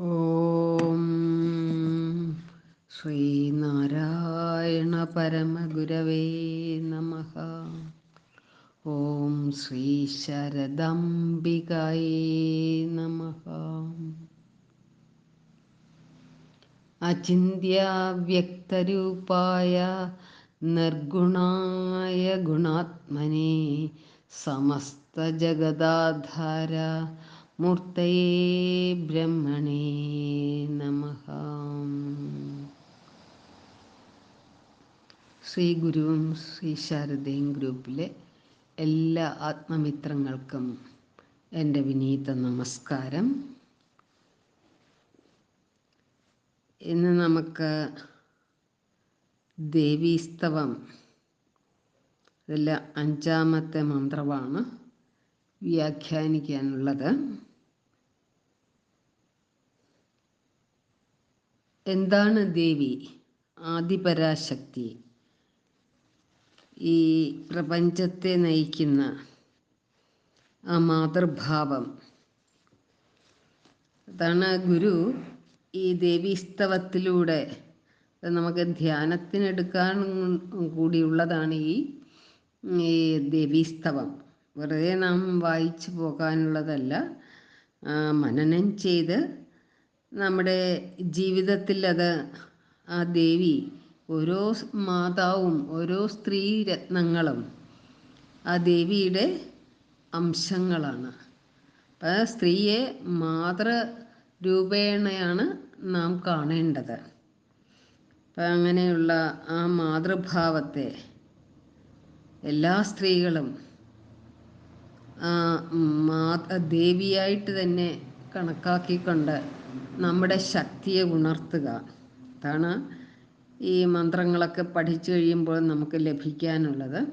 ഓം ശ്രീനാരായണ പരമഗുരവേ നമ. ഓം ശ്രീ ശരദംബികായേ നമ. അചിന്യവ്യക്തരൂപായ നിർഗുണായ ഗുണാത്മനെ സമസ്തജഗദാധാര മൂർത്തയേ ബ്രഹ്മണേ നമ ശ്രീ ഗുരുവും ശ്രീ ശാരദയും ഗ്രൂപ്പിലെ എല്ലാ ആത്മമിത്രങ്ങൾക്കും എന്റെ വിനീത നമസ്കാരം. ഇന്ന് നമുക്ക് ദേവീസ്തവം ഇതെല്ലാം അഞ്ചാമത്തെ മന്ത്രമാണ് വ്യാഖ്യാനിക്കാനുള്ളത്. എന്താണ് ദേവി ആദിപരാശക്തി? ഈ പ്രപഞ്ചത്തെ നയിക്കുന്ന ആ മാതൃഭാവം. അതാണ് ഗുരു ഈ ദേവീസ്തവത്തിലൂടെ നമുക്ക് ധ്യാനത്തിനെടുക്കാൻ കൂടിയുള്ളതാണ് ഈ ദേവീസ്തവം. വെറുതെ നാം വായിച്ചു പോകാനുള്ളതല്ല മനനം ചെയ്ത് നമ്മുടെ ജീവിതത്തിൽ അത് ആ ദേവി ഓരോ മാതാവും ഓരോ സ്ത്രീ രത്നങ്ങളും ആ ദേവിയുടെ അംശങ്ങളാണ്. അപ്പം സ്ത്രീയെ മാതൃ രൂപേണയാണ് നാം കാണേണ്ടത്. അപ്പം അങ്ങനെയുള്ള ആ മാതൃഭാവത്തെ എല്ലാ സ്ത്രീകളും മാ ദേവിയായിട്ട് തന്നെ കണക്കാക്കിക്കൊണ്ട് നമ്മുടെ ശക്തിയെ ഉണർത്തുക. അതാണ് ഈ മന്ത്രങ്ങളൊക്കെ പഠിച്ചു കഴിയുമ്പോൾ നമുക്ക് ലഭിക്കാനുള്ളത്.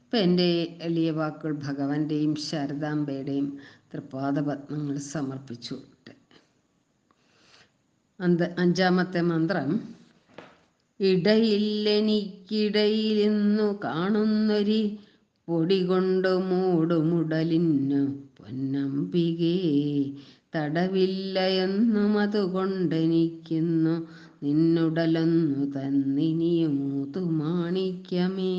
ഇപ്പം എന്റെ എളിയ വാക്കുകൾ ഭഗവാന്റെയും ശാരദാംബയുടെയും തൃപാദപത്മങ്ങൾ സമർപ്പിച്ചു. അന്ത അഞ്ചാമത്തെ മന്ത്രം ഇടയില്ലെനിക്കിടയിലിന്നു കാണുന്നൊരി പൊടി കൊണ്ട് മൂടുമുടലിന്നു പൊന്നമ്പികേ. തടവില്ല എന്നും അതുകൊണ്ടെനിക്കുന്നു നിന്നുടലൊന്നു തന്നിനിയുമൂതു മാണിക്യമേ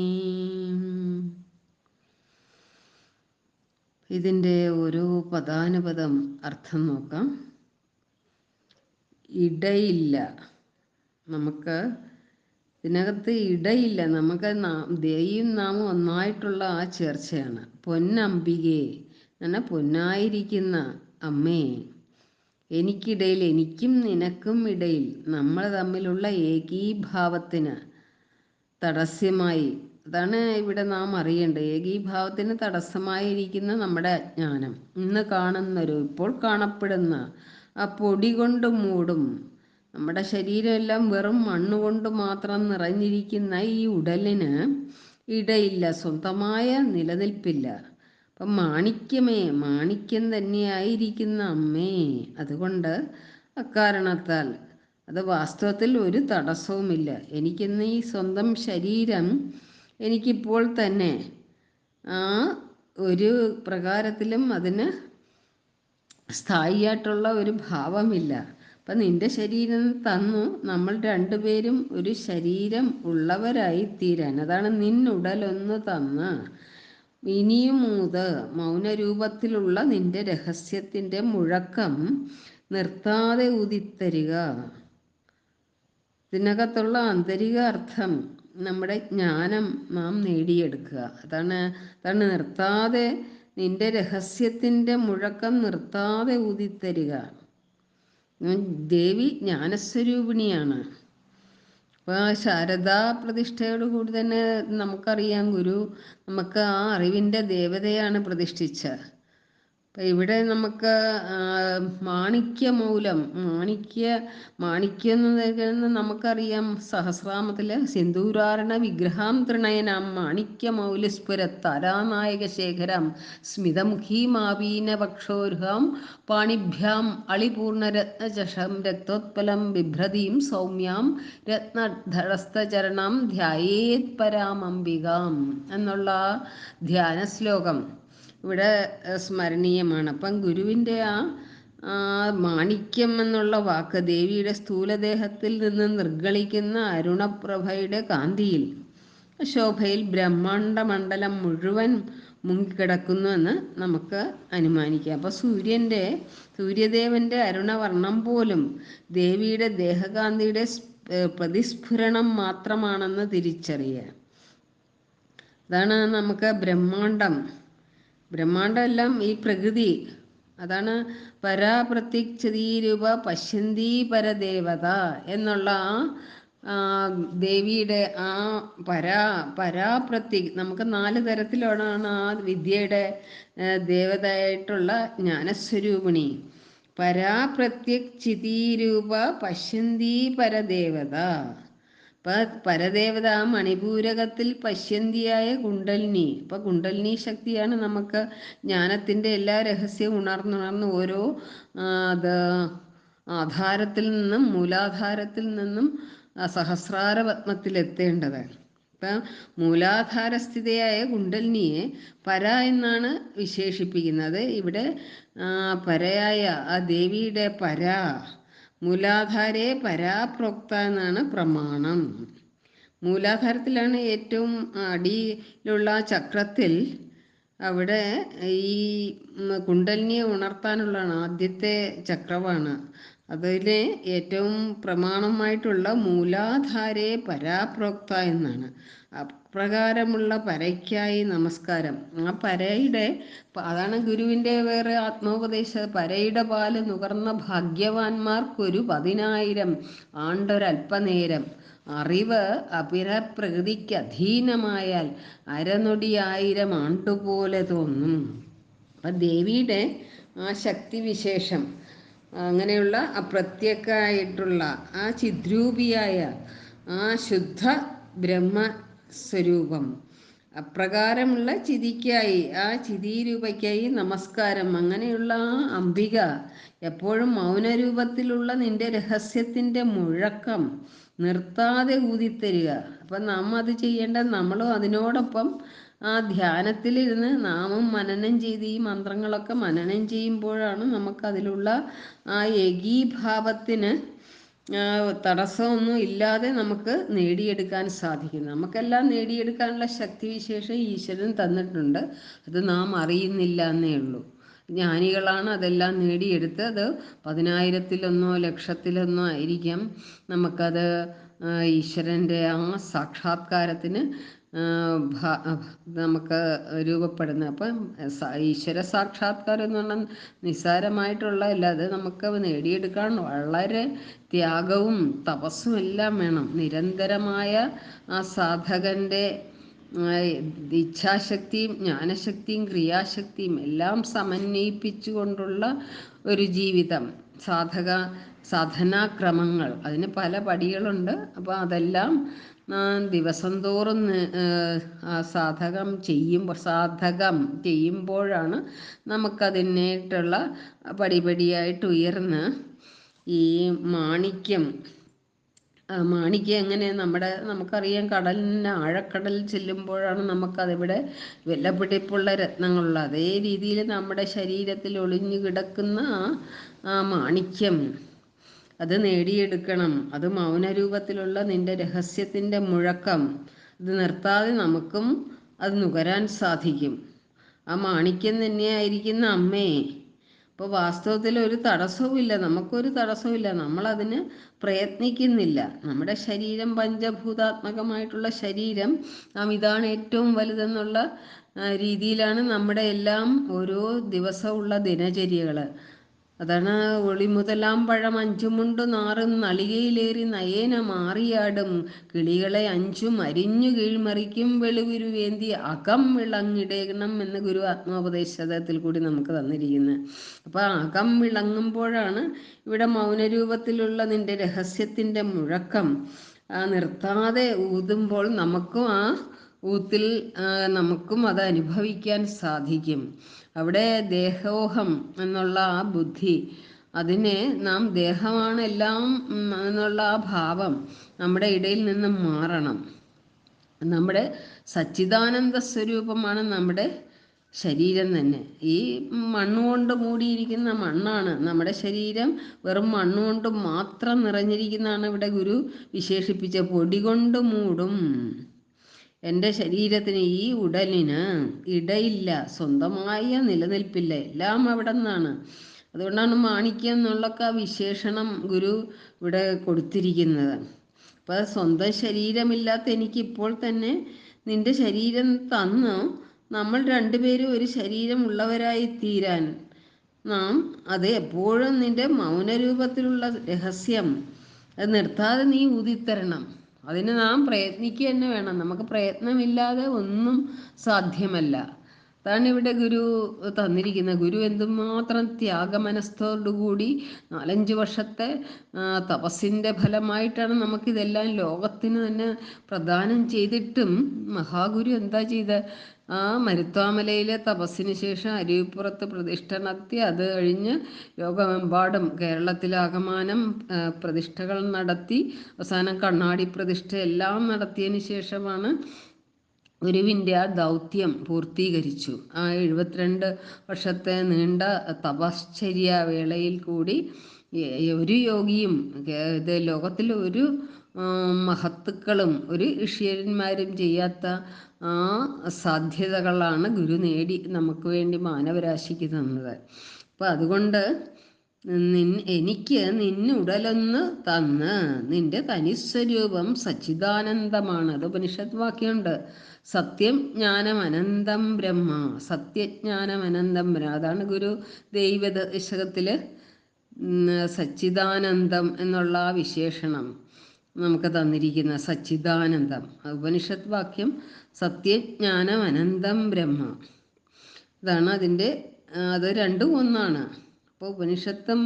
ഇതിന്റെ ഓരോ പദാനുപദം അർത്ഥം നോക്കാം. ഇടയില്ല. നമുക്ക് ഇതിനകത്ത് ഇടയില്ല. നമുക്ക് ദയും നാമം ഒന്നായിട്ടുള്ള ആ ചേർച്ചയാണ്. പൊന്നംബികയെ എന്നാൽ പൊന്നായിരിക്കുന്ന അമ്മേ എനിക്കിടയിൽ എനിക്കും നിനക്കും ഇടയിൽ നമ്മൾ തമ്മിലുള്ള ഏകീഭാവത്തിന് തടസ്സമായി അതാണ് ഇവിടെ നാം അറിയേണ്ടത്. ഏകീഭാവത്തിന് തടസ്സമായിരിക്കുന്ന നമ്മുടെ അജ്ഞാനം ഇന്ന് കാണുന്നൊരു ഇപ്പോൾ കാണപ്പെടുന്ന ആ പൊടി കൊണ്ട് മൂടും നമ്മുടെ ശരീരമെല്ലാം വെറും മണ്ണ് കൊണ്ട് മാത്രം നിറഞ്ഞിരിക്കുന്ന ഈ ഉടലിന് ഇടയില്ല സ്വന്തമായ നിലനിൽപ്പില്ല. അപ്പം മാണിക്യമേ മാണിക്യം തന്നെയായിരിക്കുന്ന അമ്മേ. അതുകൊണ്ട് അക്കാരണത്താൽ അത് വാസ്തവത്തിൽ ഒരു തടസ്സവുമില്ല. എനിക്കിന്ന് ഈ സ്വന്തം ശരീരം എനിക്കിപ്പോൾ തന്നെ ആ ഒരു പ്രകാരത്തിലും അതിന് സ്ഥായിയായിട്ടുള്ള ഒരു ഭാവമില്ല. അപ്പം നിന്റെ ശരീരം തന്നു. നമ്മൾ രണ്ടുപേരും ഒരു ശരീരം ഉള്ളവരായി തീരാൻ അതാണ് നിന്നുടലൊന്ന് തന്ന്. ഇനിയും മൂത് മൗനരൂപത്തിലുള്ള നിന്റെ രഹസ്യത്തിന്റെ മുഴക്കം നിർത്താതെ ഉദിത്തരിക ഇതിനകത്തുള്ള ആന്തരിക അർത്ഥം നമ്മുടെ ജ്ഞാനം നാം നേടിയെടുക്കുക. അതാണ് അതാണ് നിർത്താതെ നിന്റെ രഹസ്യത്തിന്റെ മുഴക്കം നിർത്താതെ ഊതിത്തരിക. ദേവി ജ്ഞാനസ്വരൂപിണിയാണ്. അപ്പോൾ ശാരദാ പ്രതിഷ്ഠയോട് കൂടി തന്നെ നമുക്കറിയാം ഗുരു നമുക്ക് ആ അറിവിന്റെ ദേവതയാണ് പ്രതിഷ്ഠിച്ച ഇവിടെ നമുക്ക് മാണിക്യമൂലം മാണിക്യ മാണിക്യം എന്ന് നമുക്കറിയാം സഹസ്രാമത്തിൽ സിന്ദൂരാരണ വിഗ്രഹാം തൃണയനാം താരാനായക ശേഖരം സ്മിതമുഖീമാവീന പക്ഷോരുഹാം പാണിഭ്യാം അളിപൂർണരത്നചഷം രക്തോത്പലം ബിഭ്രതീം സൗമ്യാം രത്നധടസ്ഥചരണം ധ്യായേത് പരാമംബികാം എന്നുള്ള ധ്യാന ശ്ലോകം ഇവിടെ സ്മരണീയമാണ്. അപ്പം ഗുരുവിന്റെ ആ മാണിക്യം എന്നുള്ള വാക്ക് ദേവിയുടെ സ്ഥൂലദേഹത്തിൽ നിന്ന് നിർഗളിക്കുന്ന അരുണപ്രഭയുടെ കാന്തിയിൽ ശോഭയിൽ ബ്രഹ്മാണ്ട മണ്ഡലം മുഴുവൻ മുങ്ങിക്കിടക്കുന്നുവെന്ന് നമുക്ക് അനുമാനിക്കാം. അപ്പോൾ സൂര്യന്റെ സൂര്യദേവന്റെ അരുണവർണം പോലും ദേവിയുടെ ദേഹകാന്തിയുടെ പ്രതിസ്ഫുരണം മാത്രമാണെന്ന് തിരിച്ചറിയുക അതാണ് നമുക്ക് ബ്രഹ്മാണ്ടം ബ്രഹ്മാണ്ടം എല്ലാം ഈ പ്രകൃതി. അതാണ് പരാപ്രത്യക്ഷതീരൂപ പശ്യന്തി പരദേവത എന്നുള്ള ആ ദേവിയുടെ ആ പരാ പരാപ്രത്യ നമുക്ക് നാല് തരത്തിലാണ് ആ വിദ്യയുടെ ദേവതയായിട്ടുള്ള ജ്ഞാനസ്വരൂപിണി. പരാപ്രത്യക്ഷിതീരൂപ പശ്യന്തി പരദേവത. പരദേവത മണിപൂരകത്തിൽ പശ്യന്തിയായ കുണ്ടലിനി. ഇപ്പൊ കുണ്ടലിനി ശക്തിയാണ് നമുക്ക് ജ്ഞാനത്തിന്റെ എല്ലാ രഹസ്യവും ഉണർന്നുണർന്ന് ഓരോ അത് ആധാരത്തിൽ നിന്നും മൂലാധാരത്തിൽ നിന്നും സഹസ്രാര പത്മത്തിലെത്തേണ്ടത് ഇപ്പം മൂലാധാരസ്ഥിതിയായ കുണ്ടലിനിയെ പര എന്നാണ് വിശേഷിപ്പിക്കുന്നത്. ഇവിടെ പരയായ ആ ദേവിയുടെ പര മൂലാധാരെ പരാപ്രോക്ത എന്നാണ് പ്രമാണം. മൂലാധാരത്തിലാണ് ഏറ്റവും അടിയിലുള്ള ചക്രത്തിൽ അവിടെ ഈ കുണ്ടലിനിയെ ഉണർത്താനുള്ളതാണ് ആദ്യത്തെ ചക്രമാണ് അതിലെ ഏറ്റവും പ്രമാണമായിട്ടുള്ള മൂലാധാരെ പരാപ്രോക്ത എന്നാണ്. അപ്രകാരമുള്ള പരയ്ക്കായി നമസ്കാരം. ആ പരയുടെ അതാണ് ഗുരുവിന്റെ വേറെ ആത്മോപദേശ. പരയുടെ പാൽ നുകർന്ന ഭാഗ്യവാന്മാർക്കൊരു പതിനായിരം ആണ്ടൊരൽപ്പനേരം അറിവ് അപിരപ്രകൃതിക്ക് അധീനമായാൽ അരനൊടിയായിരം ആണ്ടുപോലെ തോന്നും. അപ്പം ദേവിയുടെ ആ ശക്തിവിശേഷം അങ്ങനെയുള്ള അപ്രത്യക്കായിട്ടുള്ള ആ ചിദ്രൂപിയായ ആ ശുദ്ധ ബ്രഹ്മസ്വരൂപം അപ്രകാരമുള്ള ചിതിക്കായി ആ ചിതിരൂപയ്ക്കായി നമസ്കാരം. അങ്ങനെയുള്ള അംബിക എപ്പോഴും മൗനരൂപത്തിലുള്ള നിന്റെ രഹസ്യത്തിന്റെ മുഴക്കം നിർത്താതെ ഊതിത്തരിക. അപ്പം നാം അത് ചെയ്യേണ്ട നമ്മളും അതിനോടൊപ്പം ആ ധ്യാനത്തിലിരുന്ന് നാമം മനനം ചെയ്ത് ഈ മന്ത്രങ്ങളൊക്കെ മനനം ചെയ്യുമ്പോഴാണ് നമുക്കതിലുള്ള ആ ഏകീഭാവത്തിന് തടസ്സമൊന്നും ഇല്ലാതെ നമുക്ക് നേടിയെടുക്കാൻ സാധിക്കും നമുക്കെല്ലാം നേടിയെടുക്കാനുള്ള ശക്തിവിശേഷം ഈശ്വരൻ തന്നിട്ടുണ്ട്. അത് നാം അറിയുന്നില്ല എന്നേ ഉള്ളൂ. ജ്ഞാനികളാണ് അതെല്ലാം നേടിയെടുത്ത് അത് പതിനായിരത്തിലൊന്നോ ലക്ഷത്തിലൊന്നോ ആയിരിക്കാം നമുക്കത് ഈശ്വരന്റെ ആ സാക്ഷാത്കാരത്തിന് നമുക്ക് രൂപപ്പെടുന്നത് അപ്പം ഈശ്വര സാക്ഷാത്കാരം എന്ന് പറഞ്ഞാൽ നിസ്സാരമായിട്ടുള്ളതല്ല അത് നമുക്ക് നേടിയെടുക്കാൻ വളരെ ത്യാഗവും തപസ്സും എല്ലാം വേണം. നിരന്തരമായ ആ സാധകന്റെ ഇച്ഛാശക്തിയും ജ്ഞാനശക്തിയും ക്രിയാശക്തിയും എല്ലാം സമന്വയിപ്പിച്ചുകൊണ്ടുള്ള ഒരു ജീവിതം. സാധക സാധനാക്രമങ്ങൾ. അതിന് പല പടികളുണ്ട്. അപ്പോൾ അതെല്ലാം ദിവസം തോറും സാധകം ചെയ്യുമ്പോൾ സാധകം ചെയ്യുമ്പോഴാണ് നമുക്കതിനായിട്ടുള്ള പടിപടിയായിട്ട് ഉയർന്ന് ഈ മാണിക്യം. മാണിക്യം എങ്ങനെ നമ്മുടെ നമുക്കറിയാം കടലിന് ആഴക്കടൽ ചെല്ലുമ്പോഴാണ് നമുക്കതിവിടെ വെല്ലപ്പിടിപ്പുള്ള രത്നങ്ങളുള്ള. അതേ രീതിയിൽ നമ്മുടെ ശരീരത്തിൽ ഒളിഞ്ഞു കിടക്കുന്ന ആ മാണിക്യം. അത് നേടിയെടുക്കണം. അത് മൗനരൂപത്തിലുള്ള നിന്റെ രഹസ്യത്തിന്റെ മുഴക്കം. ഇത് നിർത്താതെ നമുക്കും അത് നുകരാൻ സാധിക്കും. ആ മാണിക്യം തന്നെയായിരിക്കുന്ന അമ്മേ. അപ്പോൾ വാസ്തവത്തിൽ ഒരു തടസ്സവുമില്ല. നമുക്കൊരു തടസ്സവുമില്ല. നമ്മളതിന് പ്രയത്നിക്കുന്നില്ല. നമ്മുടെ ശരീരം പഞ്ചഭൂതാത്മകമായിട്ടുള്ള ശരീരം നാം ഇതാണ് ഏറ്റവും വലുതെന്നുള്ള രീതിയിലാണ് നമ്മുടെ എല്ലാം ഓരോ ദിവസമുള്ള ദിനചര്യകൾ അതാണ് ഒളിമുതലാം പഴം അഞ്ചുമുണ്ട് നാറും. നളികയിലേറി നയേന മാറിയാടും. കിളികളെ അഞ്ചും അരിഞ്ഞു കീഴ്മറിക്കും വെളുവിരുവേന്തി അകം വിളങ്ങിടേണം എന്ന് ഗുരു ആത്മോപദേശത്തിൽ കൂടി നമുക്ക് തന്നിരിക്കുന്നത് അപ്പൊ അകം വിളങ്ങുമ്പോഴാണ് ഇവിടെ മൗനരൂപത്തിലുള്ള നിന്റെ രഹസ്യത്തിന്റെ മുഴക്കം. നിർത്താതെ ഊതുമ്പോൾ നമുക്കും ആ ഊത്തിൽ നമുക്കും അത് അനുഭവിക്കാൻ സാധിക്കും. അവിടെ ദേഹോഹം എന്നുള്ള ആ ബുദ്ധി അതിനെ നാം ദേഹമാണ് എല്ലാം എന്നുള്ള ആ ഭാവം നമ്മുടെ ഇടയിൽ നിന്ന് മാറണം. നമ്മുടെ സച്ചിദാനന്ദ സ്വരൂപമാണ് നമ്മുടെ ശരീരം തന്നെ. ഈ മണ്ണുകൊണ്ട് മൂടിയിരിക്കുന്ന മണ്ണാണ് നമ്മുടെ ശരീരം. വെറും മണ്ണുകൊണ്ട് മാത്രം നിറഞ്ഞിരിക്കുന്നതാണ് ഇവിടെ ഗുരു വിശേഷിപ്പിച്ച. പൊടി കൊണ്ട് മൂടും. എന്റെ ശരീരത്തിന് ഈ ഉടലിന് ഇടയില്ല സ്വന്തമായ നിലനിൽപ്പില്ല എല്ലാം അവിടെ നിന്നാണ് അതുകൊണ്ടാണ് മാണിക്യം എന്നുള്ളൊക്കെ വിശേഷണം ഗുരു ഇവിടെ കൊടുത്തിരിക്കുന്നത്. അപ്പൊ സ്വന്തം ശരീരമില്ലാത്ത എനിക്ക് ഇപ്പോൾ തന്നെ നിന്റെ ശരീരം തന്ന്. നമ്മൾ രണ്ടുപേരും ഒരു ശരീരമുള്ളവരായി തീരാൻ നാം അത് എപ്പോഴും നിന്റെ മൗനരൂപത്തിലുള്ള രഹസ്യം. അത് നിർത്താതെ നീ ഊതിത്തരണം. അതിന് നാം പ്രയത്നിക്കുക തന്നെ വേണം. നമുക്ക് പ്രയത്നമില്ലാതെ ഒന്നും സാധ്യമല്ല. അതാണ് ഇവിടെ ഗുരു തന്നിരിക്കുന്നത് ഗുരു എന്തുമാത്രം ത്യാഗമനസ്ഥോടുകൂടി നാലഞ്ച് വർഷത്തെ തപസ്സിന്റെ ഫലമായിട്ടാണ് നമുക്കിതെല്ലാം ലോകത്തിന് തന്നെ പ്രദാനം ചെയ്തിട്ടും മഹാഗുരു എന്താ ചെയ്ത? ആ മരുത്വാമലയിലെ തപസ്സിന് ശേഷം അരുവിപ്പുറത്ത് പ്രതിഷ്ഠ നടത്തി അത് കഴിഞ്ഞ് ലോകമെമ്പാടും കേരളത്തിലാകമാനം പ്രതിഷ്ഠകൾ നടത്തി അവസാനം കണ്ണാടി പ്രതിഷ്ഠ എല്ലാം നടത്തിയതിന് ശേഷമാണ് ഗുരുവിന്റെ ആ ദൗത്യം പൂർത്തീകരിച്ചു. ആ എഴുപത്തിരണ്ട് വർഷത്തെ നീണ്ട തപശ്ചര്യ വേളയിൽ കൂടി ഒരു യോഗിയും ഇത് ലോകത്തിൽ ഒരു മഹത്തുക്കളും ഒരു ഋഷിയന്മാരും ചെയ്യാത്ത ആ സാധ്യതകളാണ് ഗുരു നേടി നമുക്ക് വേണ്ടി മാനവരാശിക്ക് തന്നത്. അപ്പം അതുകൊണ്ട് നിൻ എനിക്ക് നിന്നുടലൊന്ന് തന്ന് നിന്റെ തനിസ്വരൂപം സച്ചിദാനന്ദമാണ്. അത് ഉപനിഷത്ത് വാക്യമുണ്ട് സത്യം ജ്ഞാനം അനന്തം ബ്രഹ്മ. സത്യജ്ഞാനം അനന്തം ബ്രഹ്മ. അതാണ് ഗുരു ദൈവദശകത്തിൽ സച്ചിദാനന്ദം എന്നുള്ള ആ വിശേഷണം. നമുക്ക് തന്നിരിക്കുന്ന സച്ചിദാനന്ദം. ഉപനിഷത്ത് വാക്യം സത്യജ്ഞാനം അനന്തം ബ്രഹ്മ. ഇതാണ് അതിന്റെ അത് രണ്ടും ഒന്നാണ്. അപ്പോൾ ഉപനിഷത്തും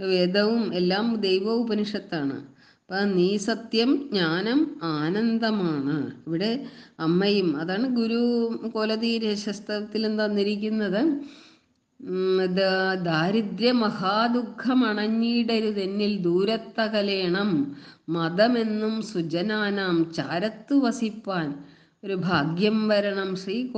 വേദവും എല്ലാം ദൈവ ഉപനിഷത്താണ്. അപ്പം നീ സത്യം ജ്ഞാനം ആനന്ദമാണ്. ഇവിടെ അമ്മയും അതാണ് ഗുരു കോലതീരശസ്ത്രത്തിലും തന്നിരിക്കുന്നത്. ദാരിദ്ര്യ മഹാദുഃഖം അണഞ്ഞിടരുതെന്നിൽ ദൂരത്തകലേണം. മതമെന്നും സുജനാനാം ചാരത്തു വസിപ്പാൻ. ഒരു ഭാഗ്യം വരണം ശ്രീ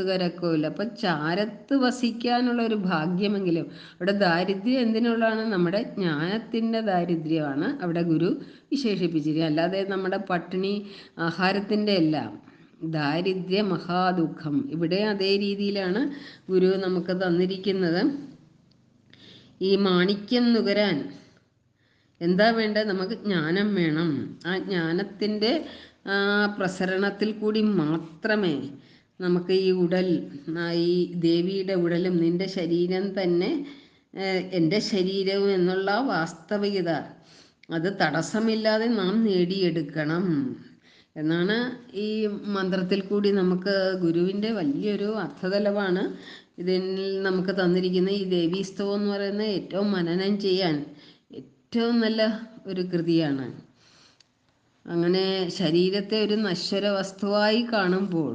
കരക്കോല അപ്പൊ ചാരത്ത് വസിക്കാനുള്ള ഒരു ഭാഗ്യമെങ്കിലും അവിടെ ദാരിദ്ര്യം എന്തിനുള്ളതാണ്? നമ്മുടെ ജ്ഞാനത്തിന്റെ ദാരിദ്ര്യമാണ് അവിടെ ഗുരു വിശേഷിപ്പിച്ചിരിക്കുന്നത്. അല്ലാതെ നമ്മുടെ പട്ടിണി ആഹാരത്തിന്റെ എല്ലാം ദാരിദ്ര്യ മഹാദുഃഖം ഇവിടെ അതേ രീതിയിലാണ് ഗുരു നമുക്ക് തന്നിരിക്കുന്നത്. ഈ മാണിക്യം നുകരാൻ എന്താ വേണ്ടത് നമുക്ക് ജ്ഞാനം വേണം. ആ ജ്ഞാനത്തിന്റെ പ്രസരണത്തിൽ കൂടി മാത്രമേ നമുക്ക് ഈ ഉടൽ ഈ ദേവിയുടെ ഉടലും നിന്റെ ശരീരം തന്നെ എന്റെ ശരീരവും എന്നുള്ള വാസ്തവികത അത് തടസ്സമില്ലാതെ നാം നേടിയെടുക്കണം. എന്നാണ് ഈ മന്ത്രത്തിൽ കൂടി നമുക്ക് ഗുരുവിന്റെ വലിയൊരു അർത്ഥതലമാണ് ഇതിൽ നമുക്ക് തന്നിരിക്കുന്ന ഈ ദേവീസ്തവം എന്ന് പറയുന്ന ഏറ്റവും മനനം ചെയ്യാൻ ഏറ്റവും നല്ല ഒരു കൃതിയാണ്. അങ്ങനെ ശരീരത്തെ ഒരു നശ്വര വസ്തുവായി കാണുമ്പോൾ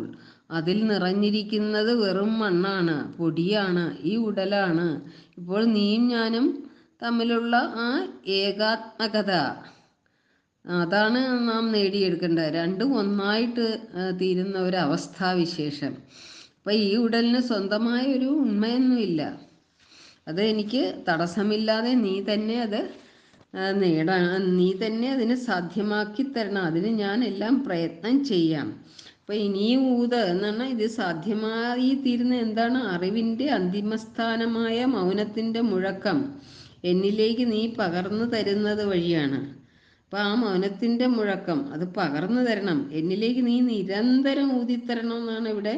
അതിൽ നിറഞ്ഞിരിക്കുന്നത് വെറും മണ്ണാണ് പൊടിയാണ് ഈ ഉടലാണ്. ഇപ്പോൾ നീയും ഞാനും തമ്മിലുള്ള ആ ഏകാത്മകത അതാണ് നാം നേടിയെടുക്കേണ്ടത്. രണ്ടും ഒന്നായിട്ട് തീരുന്ന ഒരു അവസ്ഥാവിശേഷം. അപ്പം ഈ ഉടലിന് സ്വന്തമായ ഒരു ഉണ്മയൊന്നുമില്ല അത് എനിക്ക് തടസ്സമില്ലാതെ നീ തന്നെ അത് നേടാൻ നീ തന്നെ അതിന് സാധ്യമാക്കി തരണം. അതിന് ഞാൻ എല്ലാം പ്രയത്നം ചെയ്യാം. അപ്പോൾ ഇനിയും ഊത് എന്നാണ് ഇത് സാധ്യമായി തീരുന്ന എന്താണ്? അറിവിന്റെ അന്തിമസ്ഥാനമായ മൗനത്തിന്റെ മുഴക്കം. എന്നിലേക്ക് നീ പകർന്നു തരുന്നത് വഴിയാണ്. അപ്പോൾ ആ മൗനത്തിന്റെ മുഴക്കം അത് പകർന്നു തരണം. എന്നിലേക്ക് നീ നിരന്തരം ഊതിത്തരണം എന്നാണ് ഇവിടെ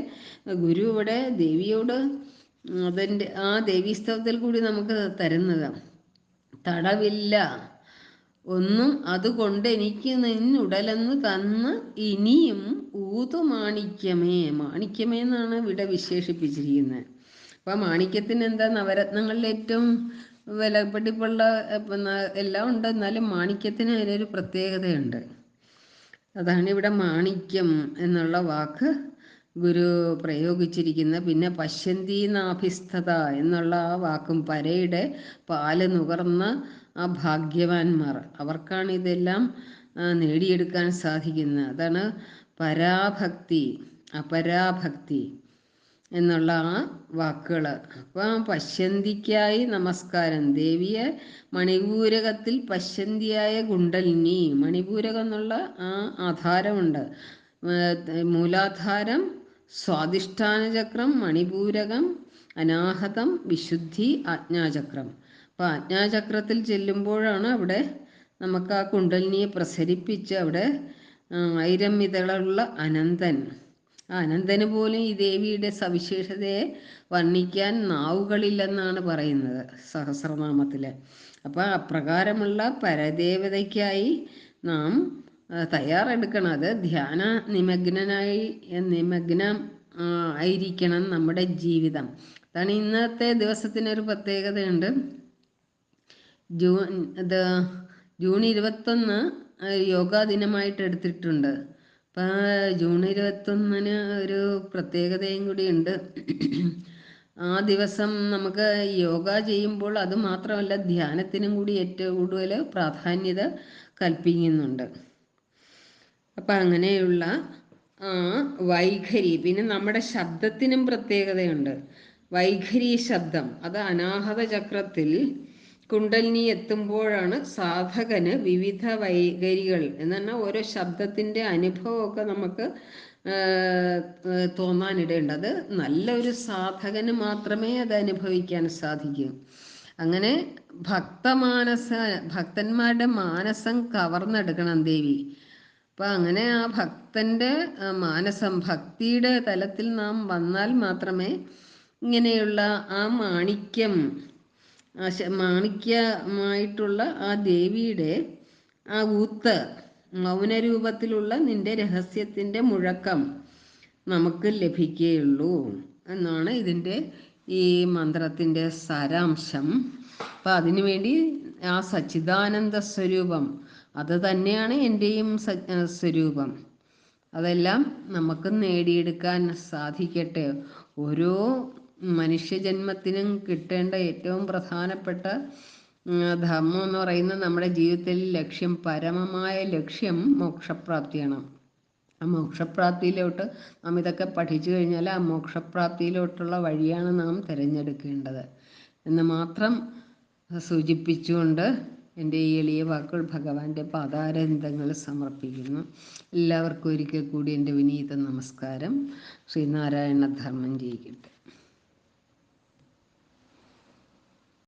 ഗുരു ഇവിടെ ദേവിയോട് അതിന്റെ ആ ദേവീസ്തവത്തിൽ കൂടി നമുക്ക് തരുന്നത്. തടവില്ല. ഒന്നും അതുകൊണ്ട് എനിക്ക് നിന്നുടലെന്ന് തന്ന് ഇനിയും ഊതു മാണിക്യമേ മാണിക്യമേ എന്നാണ് ഇവിടെ വിശേഷിപ്പിച്ചിരിക്കുന്നത്. അപ്പം മാണിക്യത്തിന് എന്താ നവരത്നങ്ങളിൽ ഏറ്റവും വിലപിടിപ്പുള്ള എല്ലാം ഉണ്ട്. എന്നാലും മാണിക്യത്തിന് അതിനൊരു പ്രത്യേകതയുണ്ട്. അതാണ് ഇവിടെ മാണിക്യം എന്നുള്ള വാക്ക് ഗുരു പ്രയോഗിച്ചിരിക്കുന്ന പിന്നെ പശ്യന്തീനാഭിസ്ഥത എന്നുള്ള ആ വാക്കും പരയുടെ പാൽ നുകർന്ന ആ ഭാഗ്യവാന്മാർ. അവർക്കാണ് ഇതെല്ലാം നേടിയെടുക്കാൻ സാധിക്കുന്നത്. അതാണ് പരാഭക്തി അപരാഭക്തി. എന്നുള്ള ആ വാക്കുകൾ അപ്പൊ പശ്യന്തിക്കായി നമസ്കാരം. ദേവിയെ മണിപൂരകത്തിൽ പശ്യന്തിയായ ഗുണ്ടലിനി. മണിപൂരകം എന്നുള്ള ആ ആധാരമുണ്ട്. മൂലാധാരം സ്വാധിഷ്ഠാനചക്രം മണിപൂരകം അനാഹതം വിശുദ്ധി ആജ്ഞാചക്രം. അപ്പോൾ ആജ്ഞാചക്രത്തിൽ ചെല്ലുമ്പോഴാണ് അവിടെ നമുക്ക് ആ കുണ്ടലിനിയെ പ്രസരിപ്പിച്ച് അവിടെ ഇതളുള്ള അനന്തൻ അനന്തന് പോലും ഈ ദേവിയുടെ സവിശേഷതയെ വർണിക്കാൻ നാവുകളില്ലെന്നാണ് പറയുന്നത് സഹസ്രനാമത്തിൽ അപ്പോൾ അപ്രകാരമുള്ള പരദേവതയ്ക്കായി നാം തയ്യാറെടുക്കണം. അത് ധ്യാന നിമഗ്നനായി നിമഗ്നം ആയിരിക്കണം നമ്മുടെ ജീവിതം. അതാണ് ഇന്നത്തെ ദിവസത്തിനൊരു പ്രത്യേകതയുണ്ട്. ജൂൺ ജൂൺ ഇരുപത്തൊന്ന് യോഗാ ദിനമായിട്ട് എടുത്തിട്ടുണ്ട് അപ്പം ജൂൺ ഇരുപത്തൊന്നിന് ഒരു പ്രത്യേകതയും കൂടിയുണ്ട്. ആ ദിവസം നമുക്ക് യോഗ ചെയ്യുമ്പോൾ അത് മാത്രമല്ല ധ്യാനത്തിനും കൂടി ഏറ്റവും കൂടുതൽ പ്രാധാന്യത കൽപ്പിക്കുന്നുണ്ട്. അപ്പം അങ്ങനെയുള്ള ആ വൈഖരി പിന്നെ നമ്മുടെ ശബ്ദത്തിനും പ്രത്യേകതയുണ്ട്. വൈഖരി ശബ്ദം അത് അനാഹത ചക്രത്തിൽ കുണ്ടലിനി എത്തുമ്പോഴാണ് സാധകന് വിവിധ വൈകരികൾ എന്ന് പറഞ്ഞാൽ ഓരോ ശബ്ദത്തിന്റെ അനുഭവമൊക്കെ നമുക്ക് തോന്നാനിടയുണ്ട്. അത് നല്ലൊരു സാധകന് മാത്രമേ അത് അനുഭവിക്കാൻ സാധിക്കൂ. അങ്ങനെ ഭക്തമാനസ ഭക്തന്മാരുടെ മാനസം കവർന്നെടുക്കണം ദേവി. അപ്പം അങ്ങനെ ആ ഭക്തന്റെ മാനസം ഭക്തിയുടെ തലത്തിൽ നാം വന്നാൽ മാത്രമേ ഇങ്ങനെയുള്ള ആ മാണിക്യം മാണിക്യമായിട്ടുള്ള ആ ദേവിയുടെ ആ ഊത്ത് മൗനരൂപത്തിലുള്ള നിന്റെ രഹസ്യത്തിന്റെ മുഴക്കം നമുക്ക് ലഭിക്കുകയുള്ളൂ എന്നാണ് ഇതിന്റെ ഈ മന്ത്രത്തിന്റെ സാരാംശം. അപ്പം അതിനുവേണ്ടി ആ സച്ചിദാനന്ദ സ്വരൂപം അത് തന്നെയാണ് എന്റെയും സ്വരൂപം. അതെല്ലാം നമുക്ക് നേടിയെടുക്കാൻ സാധിക്കട്ടെ. ഓരോ മനുഷ്യജന്മത്തിനും കിട്ടേണ്ട ഏറ്റവും പ്രധാനപ്പെട്ട ധർമ്മം എന്ന് പറയുന്നത് നമ്മുടെ ജീവിതത്തിൽ ലക്ഷ്യം പരമമായ ലക്ഷ്യം മോക്ഷപ്രാപ്തിയാണ്. ആ മോക്ഷപ്രാപ്തിയിലോട്ട് നാം ഇതൊക്കെ പഠിച്ചു കഴിഞ്ഞാൽ ആ മോക്ഷപ്രാപ്തിയിലോട്ടുള്ള വഴിയാണ് നാം തിരഞ്ഞെടുക്കേണ്ടത്. എന്ന് മാത്രം സൂചിപ്പിച്ചുകൊണ്ട് എന്റെ ഈ എളിയ വാക്കുകൾ ഭഗവാന്റെ പാതാരന്തങ്ങൾ സമർപ്പിക്കുന്നു. എല്ലാവർക്കും ഒരിക്കൽ കൂടി എന്റെ വിനീത നമസ്കാരം. ശ്രീനാരായണ ധർമ്മം ചെയ്യിക്കട്ടെ